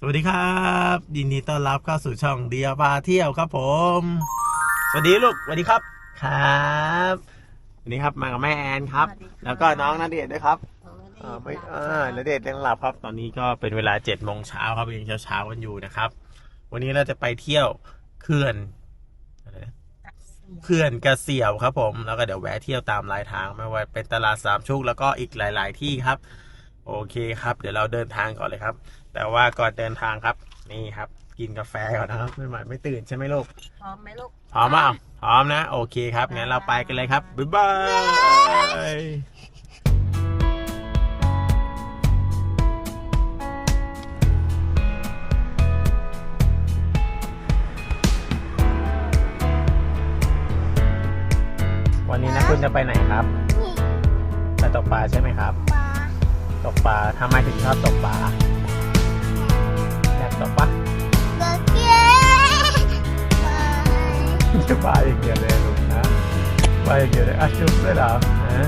สวัสดีครับ ยินดีต้อนรับเข้าสู่ช่องเดียบาเที่ยวครับผม สวัสดีลูกสวัสดีครับครับวันนี้ครับมากับแม่แอนครับสวัสดีค่ะแล้วก็น้องนาเดชน์ด้วยครับของณเดชน์อ่าไม่หลับอ่านาเดชน์ยังหลับครับ ตอนนี้ก็เป็นเวลาเจ็ดโมงเช้าครับยังเช้าเช้าๆกันอยู่นะครับ วันนี้เราจะไปเที่ยวเขื่อนอะไรนะเขื่อนกระเสียวครับผมแล้วก็เดี๋ยวแวะเที่ยวตามรายทางไม่ว่าเป็นตลาดสามชุกแล้วก็อีกหลาย ๆ ที่ครับ โอเคครับ เดี๋ยวเราเดินทางก่อนเลยครับ แต่ว่าก่อนเดินทางครับ นี่ครับ กินกาแฟก่อนนะครับไม่หมายไม่ตื่นใช่ไหมลูกพร้อมไหมลูกพร้อมเปล่าพร้อมนะ โอเคครับงั้นเราไปกันเลยครับบ๊ายบายวันนี้นะคุณจะไปไหนครับไปตกปลาใช่ไหมครับ ตกปลาทำไมถึงชอบตกปลา อยากตกปะจะปลาอย่างเดียวเลยลูกนะปลาอย่างเดียวเลยอะจุ๊บด้วยเหรอฮะ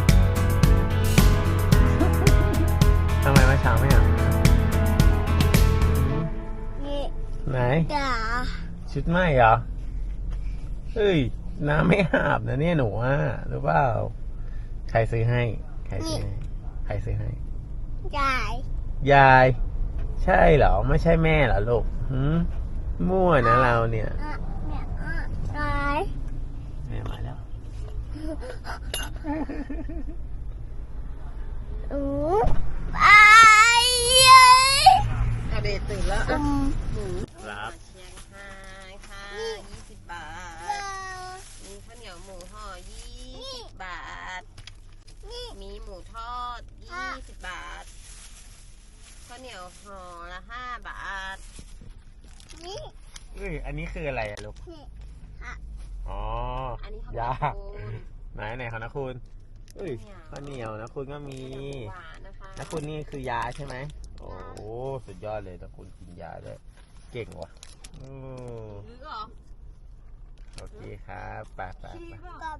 ทำไมเมื่อเช้าไม่อาบน้ำไหนชุดไหมเหรอเฮ้ยน้ำไม่อาบนะเนี่ยหนูอะหรือเปล่าใครซื้อให้ ใครซื้อให้ ใครซื้อให้ ยาย ใช่เหรอ ไม่ใช่แม่เหรอลูกหืมมั่วนะเราเนี่ยแม่มาแล้วณเดชน์ตื่นแล้วอะหมูครับ เชียงรายค่ะยี่สิบบาท มีข้าวเหนียวหมูห่อยี่สิบบาท มีหมูทอดยี่สิบบาท ข้าวเหนียวห่อละห้าบาทเอ้ยอันนี้คืออะไรอะลูกอ๋ออันนี้ของยาคุณไหนไหนของนะคุณเอ้ยข้าวเหนียวนะคุณก็มีหวานนะคะนะคุณนี่คือยาใช่ไหมโอ้โหสุดยอดเลยนะคุณกินยาด้วยเก่งว่ะอือหรือเหรอโอเคครับไปไปชีไปเปล่า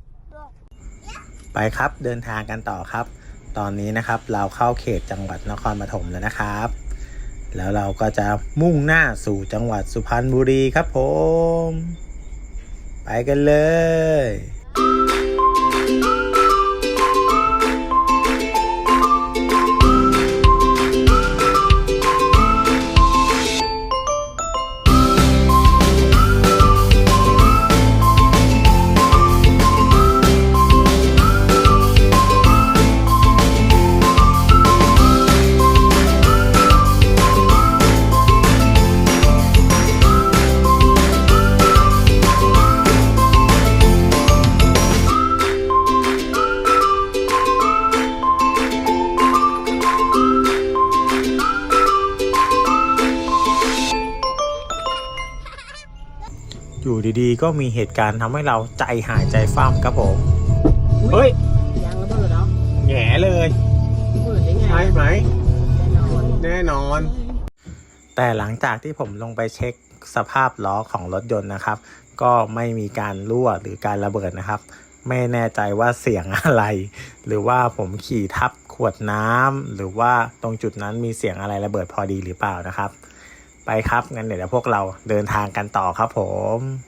ไปครับเดินทางกันต่อครับ ตอนนี้นะครับ เราเข้าเขตจังหวัดนครปฐมแล้วนะครับ แล้วเราก็จะมุ่งหน้าสู่จังหวัดสุพรรณบุรีครับผม ไปกันเลย ดีๆ ก็มีเหตุการณ์ทำให้เราใจหายใจฟ้ามครับผม เฮ้ยยางระเบิดเหรอแง่เลยระเบิดได้ไงใช่ไหม แน่นอนแน่นอน แต่หลังจากที่ผมลงไปเช็คสภาพล้อของรถยนต์นะครับ ก็ไม่มีการรั่วหรือการระเบิดนะครับ ไม่แน่ใจว่าเสียงอะไร หรือว่าผมขี่ทับขวดน้ำหรือว่าตรงจุดนั้นมีเสียงอะไรระเบิดพอดีหรือเปล่านะครับ ไปครับงั้นเดี๋ยวพวกเราเดินทางกันต่อครับผม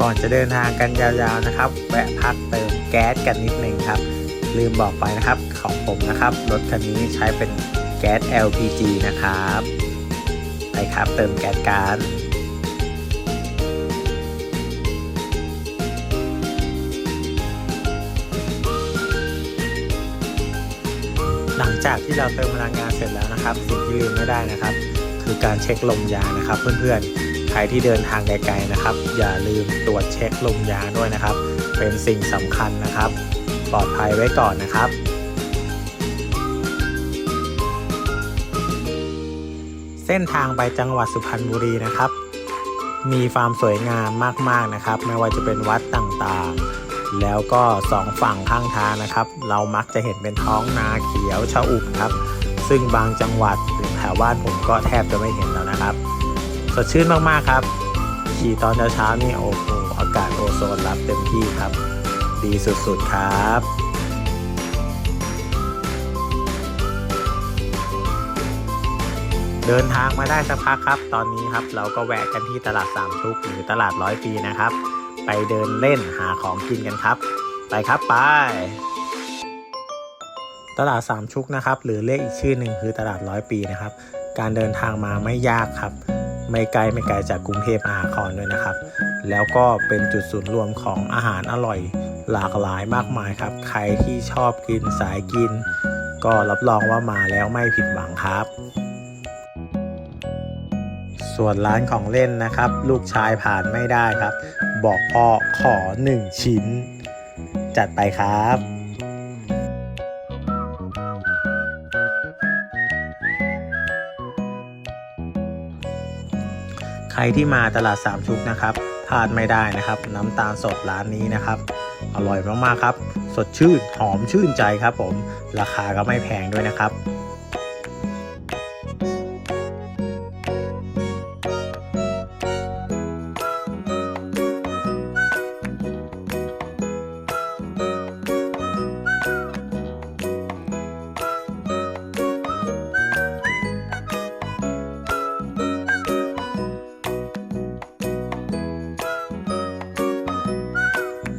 ก่อนจะเดินทางกันยาวๆนะครับ แวะพักเติมแก๊สกันนิดนึงครับ ลืมบอกไปนะครับของผมนะครับรถคันนี้ใช้เป็นแก๊ส LPG นะครับไปครับเติมแก๊สกันหลังจากที่เราเติมพลังงานเสร็จแล้วนะครับ สิ่งที่ลืมไม่ได้นะครับ คือการเช็คลมยางนะครับ เพื่อนๆ ใครที่เดินทางไกลๆนะครับ อย่าลืมตรวจเช็คลมยางด้วยนะครับ เป็นสิ่งสำคัญนะครับ ปลอดภัยไว้ก่อนนะครับ เส้นทางไปจังหวัดสุพรรณบุรีนะครับ มีความสวยงามมากๆนะครับ ไม่ว่าจะเป็นวัดต่างๆ แล้วก็สองฝั่งข้างทางนะครับ เรามักจะเห็นเป็นท้องนาเขียวชอุ่มครับ ซึ่งบางจังหวัดหรือแถวบ้านผมก็แทบจะไม่เห็นแล้วนะครับ ดชื่นมากๆครับ ขี่ตอนเช้าๆนี่โอ้โหอากาศโอโซนรับเต็มที่ครับ ดีสุดๆครับเดินทางมาได้สักพักครับ ตอนนี้ครับเราก็แวะกันที่ตลาดสามชุกหรือตลาดร้อยปีนะครับ ไปเดินเล่นหาของกินกันครับ ไปครับไป ตลาดสามชุกนะครับ หรือเรียกอีกชื่อหนึ่งคือตลาดร้อยปีนะครับ การเดินทางมาไม่ยากครับ ไม่ไกลไม่ไกลจากกรุงเทพมหานครด้วยนะครับ แล้วก็เป็นจุดศูนย์รวมของอาหารอร่อยหลากหลายมากมายครับ ใครที่ชอบกินสายกิน ก็รับรองว่ามาแล้วไม่ผิดหวังครับ ส่วนร้านของเล่นนะครับ ลูกชายผ่านไม่ได้ครับ บอกพ่อขอหนึ่งชิ้น จัดไปครับ รที่มาตลาดสามชุกนะครับพลาดไม่ได้นะครับ น้ำตาลสดร้านนี้นะครับ อร่อยมากๆครับ สดชื่นหอมชื่นใจครับผม ราคาก็ไม่แพงด้วยนะครับ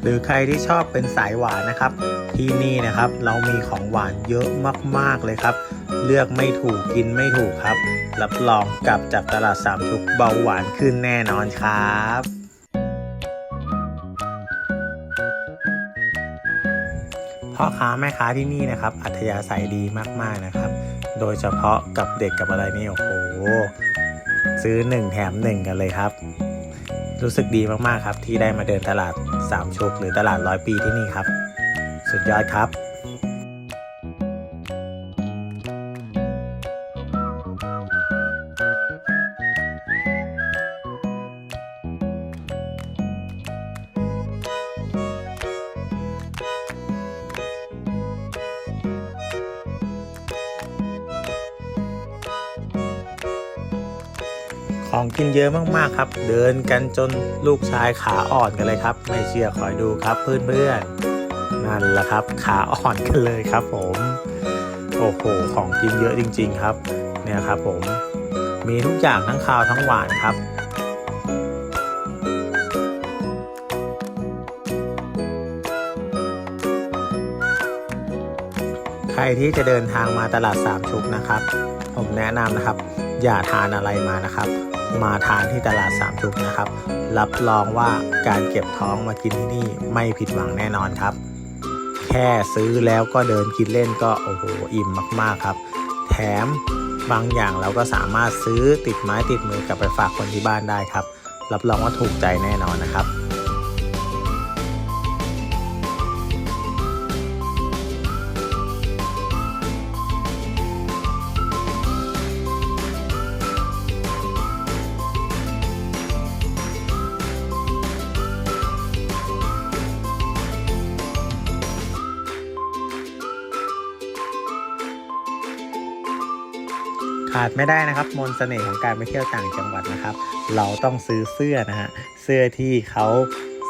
หรือใครที่ชอบเป็นสายหวานนะครับ ที่นี่นะครับเรามีของหวานเยอะมากๆเลยครับ เลือกไม่ถูกกินไม่ถูกครับ รับรองกลับจากตลาดสามชุกเบาหวานขึ้นแน่นอนครับพ่อค้าแม่ค้าที่นี่นะครับ อัธยาศัยดีมากๆนะครับ โดยเฉพาะกับเด็กกับอะไรนี่โอ้โหซื้อหนึ่งแถมหนึ่งกันเลยครับ รู้สึกดีมากๆครับ ที่ได้มาเดินตลาดสามชุกหรือตลาดร้อยปีที่นี่ครับ สุดยอดครับ ของกินเยอะมากๆครับ เดินกันจนลูกชายขาอ่อนกันเลยครับ ไม่เชื่อคอยดูครับเพื่อนๆนั่นแหละครับ ขาอ่อนกันเลยครับ ผมโอ้โหของกินเยอะจริง ๆครับ เนี่ยครับ ผมมีทุกอย่างทั้งคาวทั้งหวานครับใครที่จะเดินทางมาตลาดสามชุกนะครับ ผมแนะนำนะครับ อย่าทานอะไรมานะครับ มาทานที่ตลาดสามชุกนะครับ รับรองว่าการเก็บท้องมากินที่นี่ไม่ผิดหวังแน่นอนครับ แค่ซื้อแล้วก็เดินกินเล่นก็โอ้โหอิ่มมากๆครับ แถมบางอย่างเราก็สามารถซื้อติดไม้ติดมือกลับไปฝากคนที่บ้านได้ครับ รับรองว่าถูกใจแน่นอนนะครับ ขาดไม่ได้นะครับ มนต์เสน่ห์ของการไปเที่ยวต่างจังหวัดนะครับ เราต้องซื้อเสื้อนะฮะเสื้อที่เขา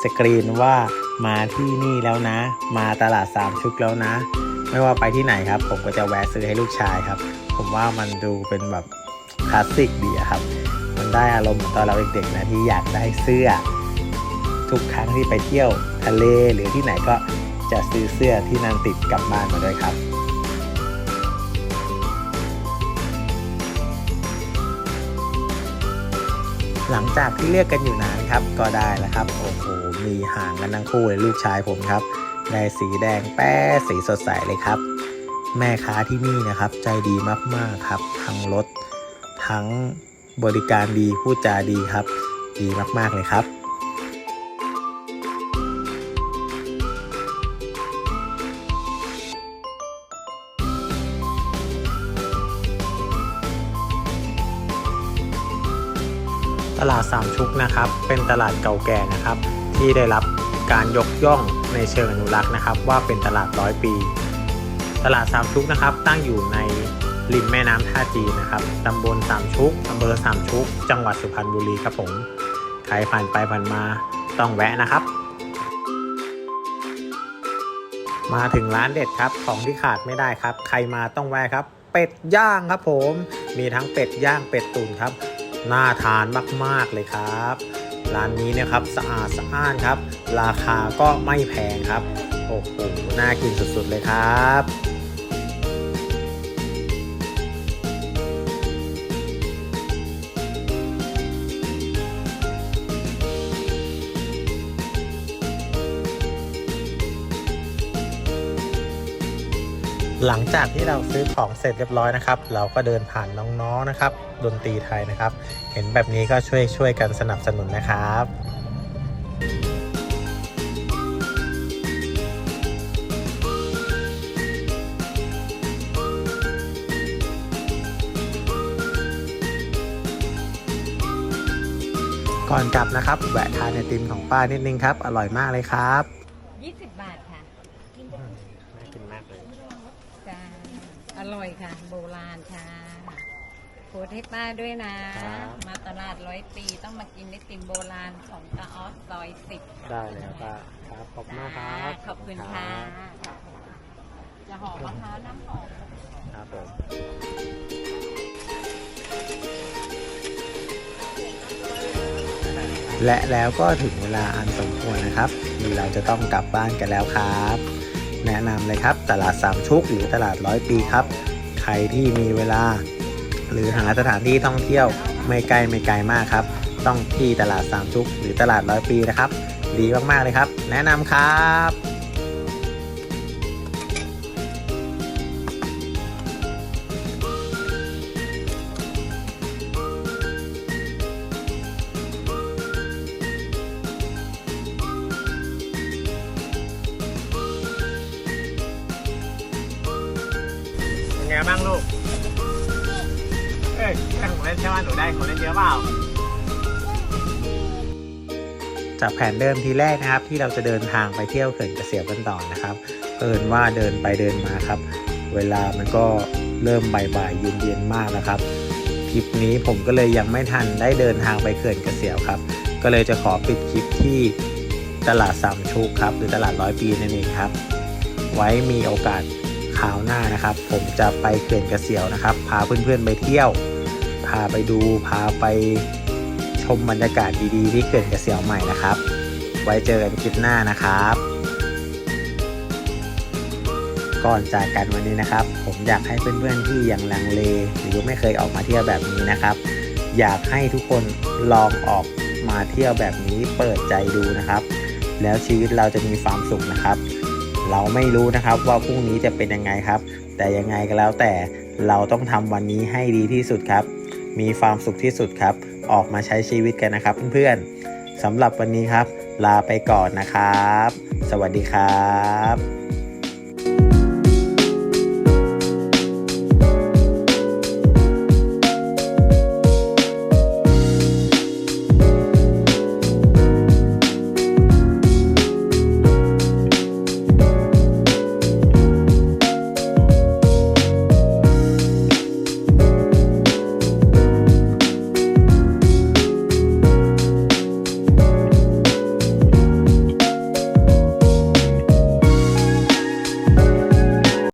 สกรีนว่ามาที่นี่แล้วนะ มาตลาดสามชุกแล้วนะ ไม่ว่าไปที่ไหนครับ ผมก็จะแวะซื้อให้ลูกชายครับ ผมว่ามันดูเป็นแบบคลาสสิกดีครับ มันได้อารมณ์ตอนเราเด็กๆนะที่อยากได้เสื้อ ทุกครั้งที่ไปเที่ยวทะเลหรือที่ไหนก็จะซื้อเสื้อที่นั่นติดกลับบ้านมาด้วยครับ หลังจากที่เลือกกันอยู่นานครับ ก็ได้แล้วครับ โอ้โห มีห่างกันทั้งคู่เลยลูกชายผมครับ ในสีแดงแป้สีสดใสเลยครับ แม่ค้าที่นี่นะครับ ใจดีมากๆครับ ทั้งรถทั้งบริการดีพูดจาดีครับ ดีมากๆเลยครับ ตลาดสามชุกนะครับ เป็นตลาดเก่าแก่นะครับ ที่ได้รับการยกย่องในเชิงอนุรักษ์นะครับ ว่าเป็นตลาดร้อยปี ตลาดสามชุกนะครับ ตั้งอยู่ในริมแม่น้ำท่าจีนนะครับตำบลสามชุกอำเภอสามชุก จังหวัดสุพรรณบุรีครับผมใครผ่านไปผ่านมาต้องแวะนะครับ มาถึงร้านเด็ดครับของที่ขาดไม่ได้ครับ ใครมาต้องแวะครับ เป็ดย่างครับผม มีทั้งเป็ดย่างเป็ดตุ๋นครับ น่าทานมากๆเลยครับ ร้านนี้นะครับสะอาดสะอ้านครับ ราคาก็ไม่แพงครับ โอ้โห น่ากินสุดๆเลยครับ หลังจากที่เราซื้อของเสร็จเรียบร้อยนะครับ เราก็เดินผ่านน้องๆนะครับ ดนตรีไทยนะครับ เห็นแบบนี้ก็ช่วยช่วยกันสนับสนุนนะครับก่อนกลับนะครับแวะทานไอติมของป้านิดนึงครับ อร่อยมากเลยครับ ยี่สิบบาทค่ะ น่ากินมากเลย จ้าอ ร่อยค่ะ โบราณค่ะโพสต์ให้ป้าด้วยนะ ครับ มาตลาดร้อยปีต้องมากินไอติมโบราณของตาออสซอยสิบได้เลยครับป้าครับขอบคุณมากครับขอบคุณค่ะจะหอมมะพร้าวน้ำหอม ครับผมและแล้วก็ถึงเวลาอันสมควรนะครับที่เราจะต้องกลับบ้านกันแล้วครับ แนะนำเลยครับตลาดสามชุกหรือตลาดร้อยปีครับ ใครที่มีเวลา หรือหาสถานที่ท่องเที่ยวไม่ไกลไม่ไกลมากครับ ต้องที่ตลาดสามชุกหรือตลาดร้อยปีนะครับ ดีมากๆเลยครับ แนะนำครับ ไงบ้างลูก เอ้ยได้ของเล่นใช่ไหมหนูได้ของเล่นเยอะเปล่า จากแผนเดิมทีแรกนะครับ ที่เราจะเดินทางไปเที่ยวเขื่อนเกษมกันต่อนะครับเอินว่าเดินไปเดินมาครับ เวลามันก็เริ่มบ่ายๆเย็นๆมากแล้วครับคลิปนี้ผมก็เลยยังไม่ทันได้เดินทางไปเขื่อนเกษมครับ ก็เลยจะขอปิดคลิปที่ตลาดสามชุกครับ หรือตลาดร้อยปีนั่นเองครับ ไว้มีโอกาส คราวหน้านะครับ ผมจะไปเขื่อนเกษียวนะครับ พาเพื่อนๆไปเที่ยว พาไปดู พาไปชมบรรยากาศดีๆ ที่เขื่อนเกษียวใหม่นะครับ ไว้เจอกันคลิปหน้านะครับ ก่อนจากกันวันนี้นะครับ ผมอยากให้เพื่อนๆที่ยังลังเล หรือไม่เคยออกมาเที่ยวแบบนี้นะครับ อยากให้ทุกคนลองออกมาเที่ยวแบบนี้เปิดใจดูนะครับ แล้วชีวิตเราจะมีความสุขนะครับ เราไม่รู้นะครับว่าพรุ่งนี้จะเป็นยังไงครับ แต่ยังไงก็แล้วแต่เราต้องทำวันนี้ให้ดีที่สุดครับ มีความสุขที่สุดครับ ออกมาใช้ชีวิตกันนะครับเพื่อนๆสำหรับวันนี้ครับ ลาไปก่อนนะครับ สวัสดีครับ